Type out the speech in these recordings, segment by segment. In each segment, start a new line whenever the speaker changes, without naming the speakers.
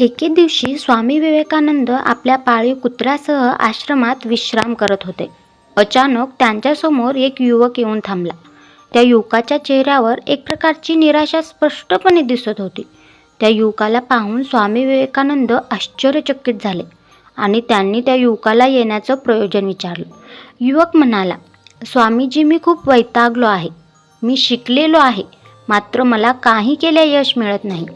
एके दिवशी स्वामी विवेकानंद आपल्या पाळीव कुत्र्यासह आश्रमात विश्राम करत होते. अचानक त्यांच्यासमोर एक युवक येऊन थांबला. त्या युवकाच्या चेहऱ्यावर एक प्रकारची निराशा स्पष्टपणे दिसत होती. त्या युवकाला पाहून स्वामी विवेकानंद आश्चर्यचकित झाले आणि त्यांनी त्या युवकाला येण्याचं प्रयोजन विचारलं. युवक म्हणाला स्वामीजी मी खूप वैतागलो आहे. मी शिकलेलो आहे. मात्र मला काही केल्या यश मिळत नाही.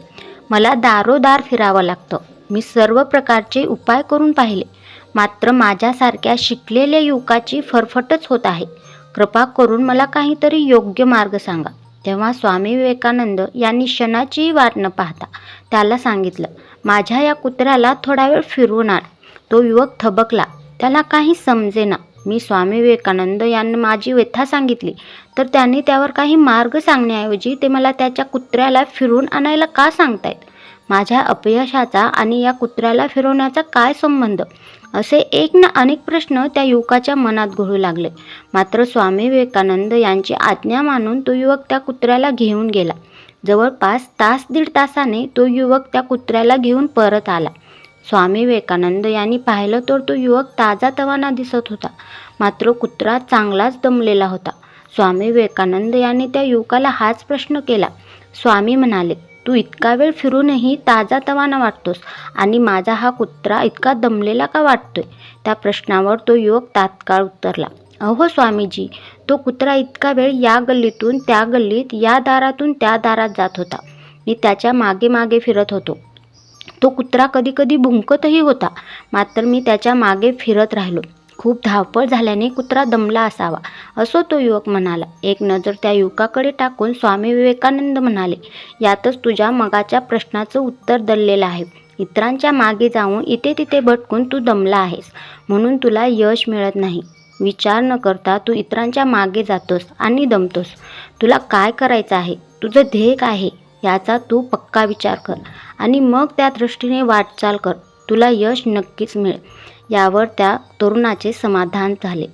मला दारोदार फिरावं लागतं. मी सर्व प्रकारचे उपाय करून पाहिले. मात्र माझ्यासारख्या शिकलेल्या युवकाची फरफटच होत आहे. कृपा करून मला काहीतरी योग्य मार्ग सांगा. तेव्हा स्वामी विवेकानंद यांनी क्षणाचीही वाट न पाहता त्याला सांगितलं माझ्या या कुत्र्याला थोडा वेळ फिरवणार तो युवक थबकला. त्याला काही समजेना. मी स्वामी विवेकानंद यांना माझी व्यथा सांगितली. तर त्यांनी त्यावर काही मार्ग सांगण्याऐवजी ते मला त्याच्या कुत्र्याला फिरून आणायला का सांगतायत? माझ्या अपयशाचा आणि या कुत्र्याला फिरवण्याचा काय संबंध? असे एक ना अनेक प्रश्न त्या युवकाच्या मनात घोळू लागले. मात्र स्वामी विवेकानंद यांची आज्ञा मानून तो युवक त्या कुत्र्याला घेऊन गेला. जवळपास तास दीड तासाने तो युवक त्या कुत्र्याला घेऊन परत आला. स्वामी विवेकानंद यांनी पाहिलं तर तो युवक ताजा तवाना दिसत होता. मात्र कुत्रा चांगलाच दमलेला होता. स्वामी विवेकानंद यांनी त्या युवकाला हाच प्रश्न केला. स्वामी म्हणाले तू इतका वेळ फिरूनही ताजा तवाना वाटतोस आणि माझा हा कुत्रा इतका दमलेला का वाटतोय? त्या प्रश्नावर तो युवक तात्काळ उत्तरला अहो स्वामीजी तो कुत्रा इतका वेळ या गल्लीतून त्या गल्लीत या दारातून त्या दारात जात होता. मी त्याच्यामागे मागे फिरत होतो. तो कुत्रा कधीकधी भुंकतही होता. मात्र मी त्याच्यामागे फिरत राहिलो. खूप धावपळ झाल्याने कुत्रा दमला असावा असं तो युवक म्हणाला. एक नजर त्या युवकाकडे टाकून स्वामी विवेकानंद म्हणाले यातच तुझ्या मगाच्या प्रश्नाचं उत्तर दडलेलं आहे. इतरांच्या मागे जाऊन इथे तिथे भटकून तू दमला आहेस. म्हणून तुला यश मिळत नाही. विचार न करता तू इतरांच्या मागे जातोस आणि दमतोस. तुला काय करायचं आहे? तुझं ध्येय काय आहे? याचा तू पक्का विचार कर. आणि मग त्या दृष्टीने वाटचाल कर. तुला यश नक्कीच मिळेल. यावर त्या तरुणाचे समाधान झाले.